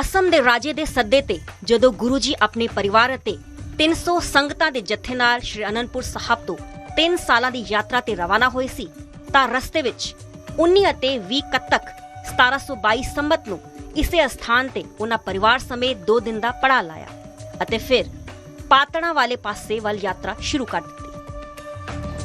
ਅਸਮ ਦੇ ਰਾਜੇ ਦੇ ਸੱਦੇ ਤੇ ਜਦੋਂ ਗੁਰੂ ਜੀ ਆਪਣੇ ਪਰਿਵਾਰ ਅਤੇ 300 ਸੰਗਤਾਂ ਦੇ ਜਥੇ ਨਾਲ ਸ਼੍ਰੀ ਅਨੰਦਪੁਰ ਸਾਹਿਬ ਤੋਂ 3 ਸਾਲਾਂ ਦੀ ਯਾਤਰਾ ਤੇ ਰਵਾਨਾ ਹੋਏ ਸੀ, ਤਾਂ ਰਸਤੇ ਵਿੱਚ 19 ਅਤੇ 20 ਕੱਤਕ 1722 ਸੰਮਤ ਨੂੰ ਇਸੇ ਅਸਥਾਨ ਤੇ ਉਹਨਾਂ ਪਰਿਵਾਰ ਸਮੇਤ 2 ਦਿਨ ਦਾ ਪੜਾ ਲਾਇਆ ਅਤੇ ਫਿਰ ਪਾਤਣਾ ਵਾਲੇ ਪਾਸੇ ਵੱਲ ਯਾਤਰਾ ਸ਼ੁਰੂ ਕਰ ਦਿੱਤੀ।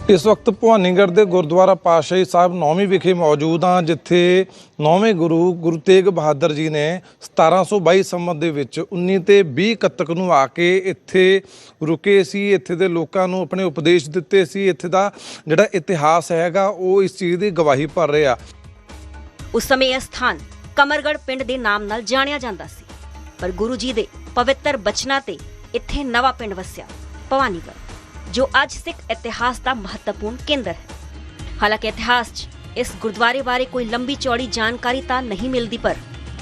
ਇਸ ਵਕਤ ਭਵਾਨੀਗੜ੍ਹ ਦੇ ਗੁਰਦੁਆਰਾ ਪਾਤਸ਼ਾਹੀ ਸਾਹਿਬ ਨੌਵੀਂ ਵਿਖੇ ਮੌਜੂਦ ਹਾਂ, ਜਿੱਥੇ ਨੌਵੇਂ ਗੁਰੂ ਗੁਰੂ ਤੇਗ ਬਹਾਦਰ ਜੀ ਨੇ 1722 ਸੰਮਤ ਦੇ ਵਿੱਚ 19 ਤੇ 20 ਕੱਤਕ ਨੂੰ ਆ ਕੇ ਇੱਥੇ ਰੁਕੇ ਸੀ। ਇੱਥੇ ਦੇ ਲੋਕਾਂ ਨੂੰ ਆਪਣੇ ਉਪਦੇਸ਼ ਦਿੱਤੇ ਸੀ। ਇੱਥੇ ਦਾ ਜਿਹੜਾ ਇਤਿਹਾਸ ਹੈਗਾ, ਉਹ ਇਸ ਚੀਜ਼ ਦੀ ਗਵਾਹੀ ਭਰ ਰਿਹਾ। ਉਸ ਸਮੇਂ ਇਹ ਸਥਾਨ ਕਮਰਗੜ ਪਿੰਡ ਦੇ ਨਾਮ ਨਾਲ ਜਾਣਿਆ ਜਾਂਦਾ ਸੀ, ਪਰ ਗੁਰੂ ਜੀ ਦੇ ਪਵਿੱਤਰ ਬਚਨਾਂ ਤੇ ਇੱਥੇ ਨਵਾਂ ਪਿੰਡ ਵਸਿਆ, ਭਵਾਨੀਗੜ੍ਹ। ਜੋ ਅੱਜ ਸਿੱਖ ਇਤਿਹਾਸ ਦਾ ਮਹੱਤਵਪੂਰਨ ਕੇਂਦਰ ਹੈ। ਹਾਲਾਂਕਿ ਇਤਿਹਾਸ 'ਚ ਇਸ ਗੁਰਦੁਆਰੇ ਬਾਰੇ ਕੋਈ ਲੰਬੀ ਚੌੜੀ ਜਾਣਕਾਰੀ ਤਾਂ ਨਹੀਂ ਮਿਲਦੀ, ਪਰ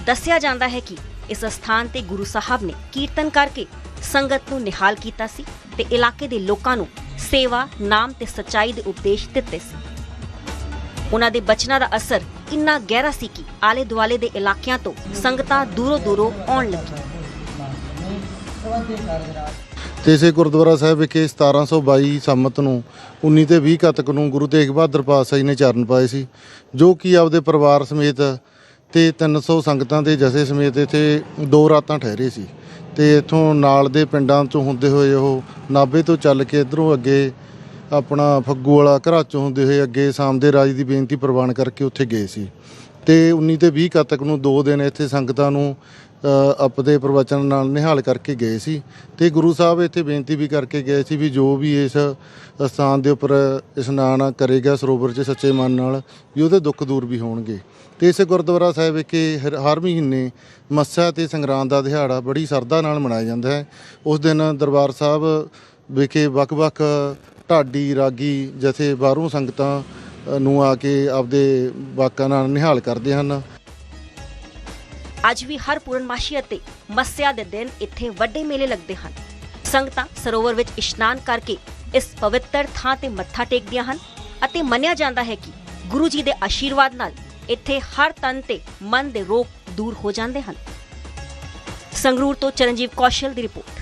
ਦੱਸਿਆ ਜਾਂਦਾ ਹੈ ਕਿ ਇਸ ਸਥਾਨ ਤੇ ਗੁਰੂ ਸਾਹਿਬ ਨੇ ਕੀਰਤਨ ਕਰਕੇ ਸੰਗਤ ਨੂੰ ਨਿਹਾਲ ਕੀਤਾ ਸੀ ਤੇ ਇਲਾਕੇ ਦੇ ਲੋਕਾਂ ਨੂੰ ਸੇਵਾ, ਨਾਮ ਤੇ ਸੱਚਾਈ ਦੇ ਉਪਦੇਸ਼ ਦਿੱਤੇ ਸੀ। ਉਹਨਾਂ ਦੇ ਬਚਨਾਂ ਦਾ ਅਸਰ ਇੰਨਾ ਗਹਿਰਾ ਸੀ ਕਿ ਆਲੇ ਦੁਆਲੇ ਦੇ ਇਲਾਕਿਆਂ ਤੋਂ ਸੰਗਤਾਂ ਦੂਰੋਂ ਦੂਰੋਂ ਆਉਣ ਲੱਗੀਆਂ ਤੇ ਇਸੇ ਗੁਰਦੁਆਰਾ ਸਾਹਿਬ ਵਿਖੇ 1722 ਸੰਮਤ ਨੂੰ 19 ਤੇ 20 ਕੱਤਕ ਨੂੰ ਗੁਰੂ ਤੇਗ ਬਹਾਦਰ ਪਾਤਸ਼ਾਹ ਨੇ ਚਰਨ ਪਾਏ ਸੀ, ਜੋ ਕਿ ਆਪਦੇ ਪਰਿਵਾਰ ਸਮੇਤ ਤੇ 300 ਸੰਗਤਾਂ ਦੇ ਜਥੇ ਸਮੇਤ ਇੱਥੇ ਦੋ ਰਾਤਾਂ ਠਹਿਰੇ ਸੀ ਤੇ ਇਥੋਂ ਨਾਲ ਦੇ ਪਿੰਡਾਂ ਤੋਂ ਹੁੰਦੇ ਹੋਏ ਉਹ ਨਾਭੇ ਤੋਂ ਚੱਲ ਕੇ ਇਧਰੋਂ ਅੱਗੇ ਆਪਣਾ ਫੱਗੂ ਵਾਲਾ ਘਰਾਂ ਚੋਂ ਹੁੰਦੇ ਹੋਏ ਅੱਗੇ ਸ਼ਾਮਦੇ ਰਾਜ ਦੀ ਬੇਨਤੀ ਪ੍ਰਵਾਨ ਕਰਕੇ ਉੱਥੇ ਗਏ ਸੀ ਤੇ 19 ਤੇ 20 ਕੱਤਕ ਨੂੰ ਦੋ ਦਿਨ ਇੱਥੇ ਸੰਗਤਾਂ ਨੂੰ ਆਪਦੇ ਪ੍ਰਵਚਨ ਨਾਲ ਨਿਹਾਲ ਕਰਕੇ ਗਏ ਸੀ। ਤੇ ਗੁਰੂ ਸਾਹਿਬ ਇੱਥੇ ਬੇਨਤੀ ਵੀ ਕਰਕੇ ਗਏ ਸੀ ਵੀ ਜੋ ਵੀ ਇਸ ਸਥਾਨ ਦੇ ਉੱਪਰ ਇਸ਼ਨਾਨ ਕਰੇਗਾ ਸਰੋਵਰ 'ਚ ਸੱਚੇ ਮਨ ਨਾਲ, ਵੀ ਉਹਦੇ ਦੁੱਖ ਦੂਰ ਵੀ ਹੋਣਗੇ। ਤੇ ਇਸ ਗੁਰਦੁਆਰਾ ਸਾਹਿਬ ਵਿਖੇ ਹਰ ਹਰ ਮਹੀਨੇ ਮੱਸਾ ਤੇ ਸੰਗਰਾਂਦ ਦਾ ਦਿਹਾੜਾ ਬੜੀ ਸਰਦਾ ਨਾਲ ਮਨਾਇਆ ਜਾਂਦਾ ਹੈ। ਉਸ ਦਿਨ ਦਰਬਾਰ ਸਾਹਿਬ ਵਿਖੇ ਵੱਖ-ਵੱਖ ਢਾਡੀ, ਰਾਗੀ, ਜਥੇ ਬਾਹਰੋਂ ਸੰਗਤਾਂ ਨੂੰ ਆ ਕੇ ਆਪਦੇ ਵਾਕਾਂ ਨਾਲ ਨਿਹਾਲ ਕਰਦੇ ਹਨ। ਅੱਜ ਵੀ ਹਰ ਪੂਰਨਮਾਸ਼ੀ ਅਤੇ ਮੱਸਿਆ ਦੇ ਦਿਨ ਇੱਥੇ ਵੱਡੇ ਮੇਲੇ ਲੱਗਦੇ ਹਨ। ਸੰਗਤਾਂ ਸਰੋਵਰ ਵਿੱਚ ਇਸ਼ਨਾਨ ਕਰਕੇ ਇਸ ਪਵਿੱਤਰ ਥਾਂ ਤੇ ਮੱਥਾ ਟੇਕਦੀਆਂ ਹਨ ਅਤੇ ਮੰਨਿਆ ਜਾਂਦਾ ਹੈ ਕਿ ਗੁਰੂ ਜੀ ਦੇ ਆਸ਼ੀਰਵਾਦ ਨਾਲ ਇੱਥੇ ਹਰ ਤਨ ਤੇ ਮਨ ਦੇ ਰੋਗ ਦੂਰ ਹੋ ਜਾਂਦੇ ਹਨ। ਸੰਗਰੂਰ ਤੋਂ ਚਰਨਜੀਵ ਕੌਸ਼ਲ ਦੀ ਰਿਪੋਰਟ।